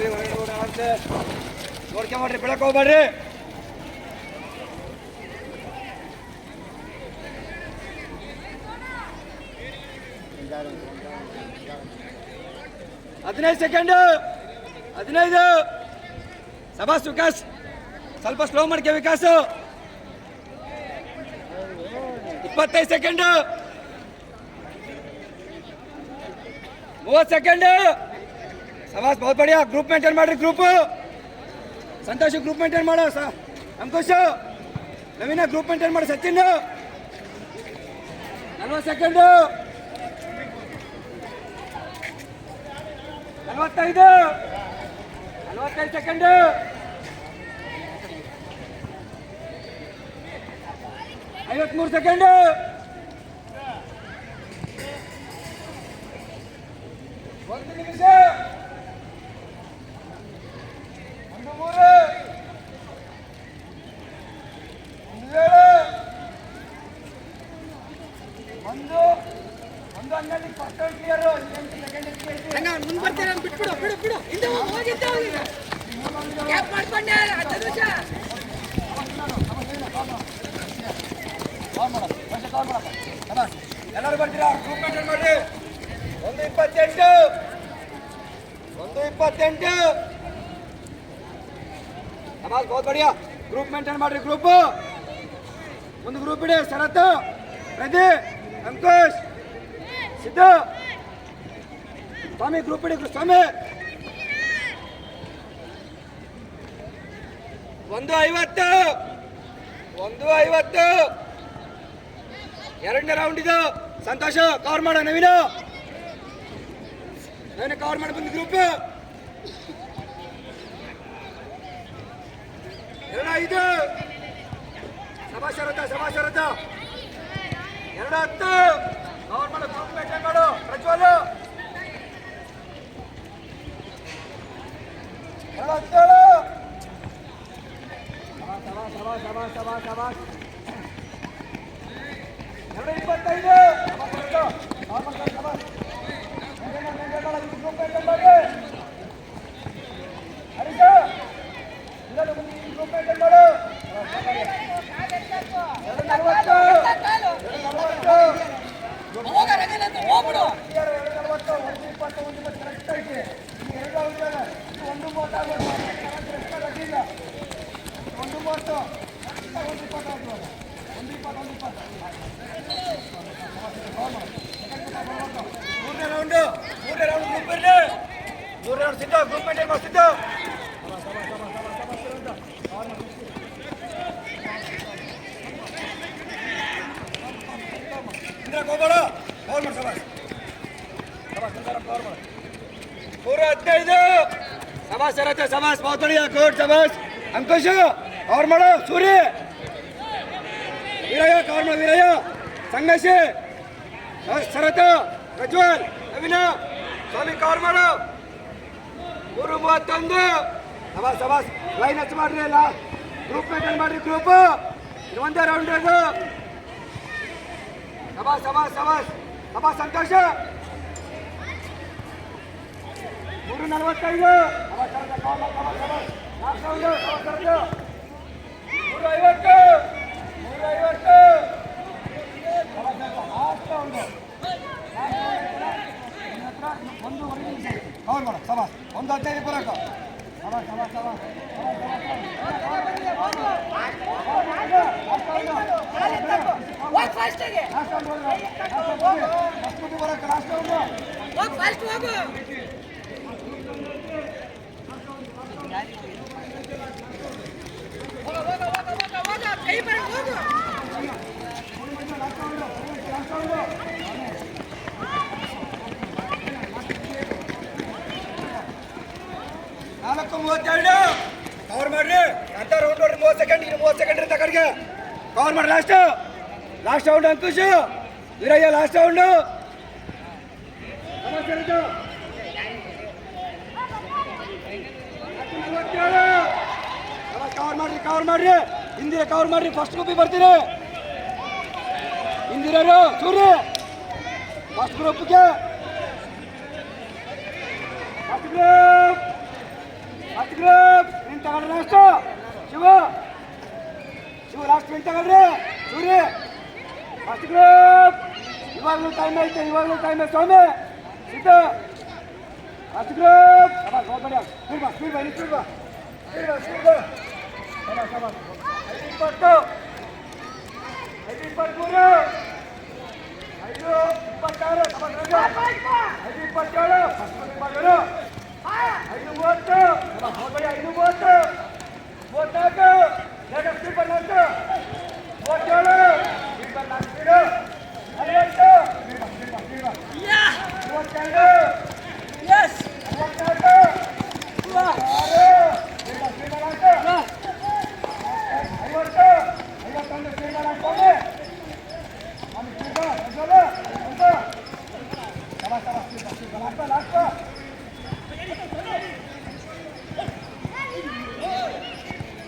ನೋಡ್ರಿ ಹೊರಗಡೆ ನೋಡ್ಕೊಂಬಡ್ರಿ ಬೆಳಕ್ ಹೋಗ್ಬೇಡ್ರಿ ಹದಿನೈದು ಸೆಕೆಂಡ್ ಹದಿನೈದು. ಸಭಾಸ್ ವಿಕಾಸ್. ಸ್ವಲ್ಪ ಸ್ಲೋ ಮಾಡ್ಕೆ ವಿಕಾಸ್. ಇಪ್ಪತ್ತೈದು ಸೆಕೆಂಡ್ ಮೂವತ್ತು ಸೆಕೆಂಡ್ ಸಭಾಸ್ ಬಹುತ್ ಬಡಿಯಾ ಗ್ರೂಪ್ ಮೇಂಟೈನ್ ಮಾಡ್ರಿ ಗ್ರೂಪ್ ಸಂತೋಷ್ ಗ್ರೂಪ್ ಮೇಂಟೈನ್ ಮಾಡೋ, ಸ ಅಂಕುಶ್ ನವೀನ ಗ್ರೂಪ್ ಮೇಂಟೈನ್ ಮಾಡಿ, ಸಚಿನ್. ನಲ್ವತ್ತು ಸೆಕೆಂಡು ನಲವತ್ತೈದು. ನಲವತ್ತೈದು ಸೆಕೆಂಡು ಐವತ್ಮೂರು ಸೆಕೆಂಡು ಒಂದು ನಿಮಿಷ. ಒಂದು. ಒಂದು ಹನ್ನೆರಡು ಫಸ್ಟ್ ಕ್ಲಿಯರ್ ಎಂಟು ಸೆಕೆಂಡ್ ಮುಂದ್ ಬರ್ತೀರ ಬಿಟ್ಬಿಡು ಬಿಡು ಬಿಡು. ಹಿಂದೆ ಹೋಗು ಹೋಗಿದ್ದ ಕ್ಯಾಪ್ ಮಾಡ್ಕೊಂಡೆ ಎಲ್ಲರೂ ಬರ್ತೀರಾ? ಗ್ರೂಪ್ ಮೇಂಟೈನ್ ಮಾಡಿ. ಒಂದು ಇಪ್ಪತ್ತೆಂಟು. ಒಂದು ಇಪ್ಪತ್ತೆಂಟು. ನಮಾಜ್ ಬಹುತ್ ಬಡಿಯಾ. ಗ್ರೂಪ್ ಮೇಂಟೈನ್ ಮಾಡ್ರಿ ಗ್ರೂಪ್ ಒಂದು ಗ್ರೂಪ್ ಇಡಿ, ಶರತ್ ಪ್ರದಿ ಅಂಕುಶ್, ಸಿದ್ದು. ಸ್ವಾಮಿ ಗ್ರೂಪ್ ಇಡಿ ಸ್ವಾಮಿ. ಒಂದು ಐವತ್ತು. ಒಂದು ಐವತ್ತು. ಎರಡನೇ ರೌಂಡ್ ಇದು. ಸಂತೋಷ ಕವರ್ ಮಾಡ, ನವೀನ. ನವೀನ ಕವರ್ ಮಾಡಿ ಬಂದ ಗ್ರೂಪ್ ಎರಡು ಐದು ಸಭಾಶರತ ಸಭಾಶರತ ಎರಡು ಹತ್ತು ಕವರ್ ಮಾಡು ಗ್ರೂಪ್ ಮೇಂಟೈನ್ ಮಾಡು ಪ್ರಜ್ವಲ್ ಎರಡು ಹತ್ತೇಳು ಸಭಾ ಸಭಾ ಸಭಾ ಸಭಾ ಸಭಾ ಒಂದು ಮೂವತ್ತು ಒಂದು ಇಪ್ಪತ್ತೈದು ಒಂದು ಇಪ್ಪತ್ತು ಒಂದು ಇಪ್ಪತ್ತು ಮೂರನೇ ರೌಂಡು ಮೂರನೇ ರೌಂಡ್ ಗ್ರೂಪ್ ಇರಲಿ ಮೂರನೇ ರೌಂಡ್ ಸಿದ್ಧ ಗ್ರೂಪ್ ಮೇಂಟೈನ್ ಮಾಡಿ ಸಿದ್ಧ ಇಂದ್ರ ಗೋಪಾಲ ಕವರ್ ಮಾಡಿ ಸಭಾಸ್ ಸಭಾಸ್ ಇಂದ್ರ ಕವರ್ ಮಾಡಿ ಮೂರು ಹದಿನೈದು ಸಭಾಸ್ ಸರತೆ ಸಭಾಸ್ ಬಹುತ್ ಬಡಿಯಾ ಗುಡ್ ಸಭಾಸ್ ಅಂಕುಶ್ ಕವರ್ ಮಾಡು ಸೂರ್ಯ ವೀರಯ್ಯ ಕವರ್ ಮಾಡು ವೀರಯ್ಯ ಸಂಗಶಿ ಶರತ್ ಪ್ರಜ್ವಲ್ ನವೀನ ಸ್ವಾಮಿ ಕವರ್ ಮಾಡು ಮೂರು ಮೂವತ್ತೊಂದು ಸಭಾಸ್ ಸಭಾಸ್ ಲೈನ್ ಹಚ್ ಮಾಡ್ರಿ ಅಲ್ಲ ಗ್ರೂಪ್ ಮೇಂಟೈನ್ ಮಾಡ್ರಿ ಗ್ರೂಪ್ ಇದು ಒಂದೇ ರೌಂಡ್ ಅದು ಸಭಾಸ್ ಸಭಾಸ್ ಸಭಾಸ್ ಸಭಾಸ್ ಸಂತೋಷ ಮೂರು ನಲವತ್ತೈದು ಸಭಾಸ್ ಶರತ್ ಕವರ್ ಮಾಡು, ಸಭಾಸ್ ಸಭಾಸ್ ನಾಲ್ಕು ರೌಂಡು ಸಭಾಸ್ ಕವರ್ ಮಾಡು ಸಭಾಸ್ ಒಂದು ಹದಿನೈದು ಬರೋಕ ಸಭಾಸ್ ಸಭಾಸ್ ಸಭಾಸ್ ಹೋಗ್ ಫಾಸ್ಟ್ ಆಗಿ last round last round Baroka last round ಹೋಗ್ ಫಾಸ್ಟ್ ಹೋಗು ಹೋಗ ಮೂವತ್ತೆರಡು. ಕವರ್ ಮಾಡ್ರಿ. ಅಂತ ರೌಂಡ್ ನೋಡ್ರಿ, ಮೂವತ್ತು ಸೆಕೆಂಡ್ ಇನ್ನು ಮೂವತ್ತು ಸೆಕೆಂಡ್ ಇರುತ್ತೆ ಕಡೆಗೆ ಕವರ್ ಮಾಡಿ last last round Ankush. Veeraiah last round cover ಮಾಡ್ರಿ ಕವರ್ ಮಾಡ್ರಿ. ಹಿಂದಿರ ಕವರ್ ಮಾಡ್ರಿ. ಫಸ್ಟ್ ಗ್ರೂಪಿಗೆ ಬರ್ತೀರಿ. ಹಿಂದಿರೋರು ಸೂರ್ಯ. ಫಸ್ಟ್ ಗ್ರೂಪ್ಗೆ ಫಸ್ಟ್ ಗ್ರೂಪ್ ಫಸ್ಟ್ ಗ್ರೂಪ್ ನಿನ್ ತಗೊಳ್ರಿ ಲಾಸ್ಟ್ ಶಿವ ಶಿವ ಲಾಸ್ಟ್ ನಿನ್ ತಗೊಳ್ರಿ ಸೂರಿ ಫಸ್ಟ್ ಗ್ರೂಪ್ ಇವಾಗಲೂ ಟೈಮ್ ಐತೆ ಇವಾಗಲೂ ಟೈಮ್ ಐತೆ ಸ್ವಾಮಿ ಸಿದ್ಧ ಫಸ್ಟ್ ಗ್ರೂಪ್ ಸಬಾಸ್ ಹೋಗ್ಬೇಡಿ ಸ್ಪೀಡ್ ಬಾ ಸ್ಪೀಡ್ ಬಾ ಇಲ್ಲಿ ಸ್ಪೀಡ್ ಬಾ ಸ್ಪೀಡ್ ಬಾ ಸ್ಪೀಡ್ ಬಾ ಸಬಾಸ್ ಸಬಾಸ್ ಐದು ಇಪ್ಪತ್ತು ಐದು ಇಪ್ಪತ್ತ್ಮೂರು ಐದು ಇಪ್ಪತ್ತಾರು ಸಬಾಸ್ ರಾಜ ಐದು ಇಪ್ಪತ್ತೇಳು ಫಸ್ಟ್ ಇಪ್ಪತ್ತೇಳು 好，大家一路 kau.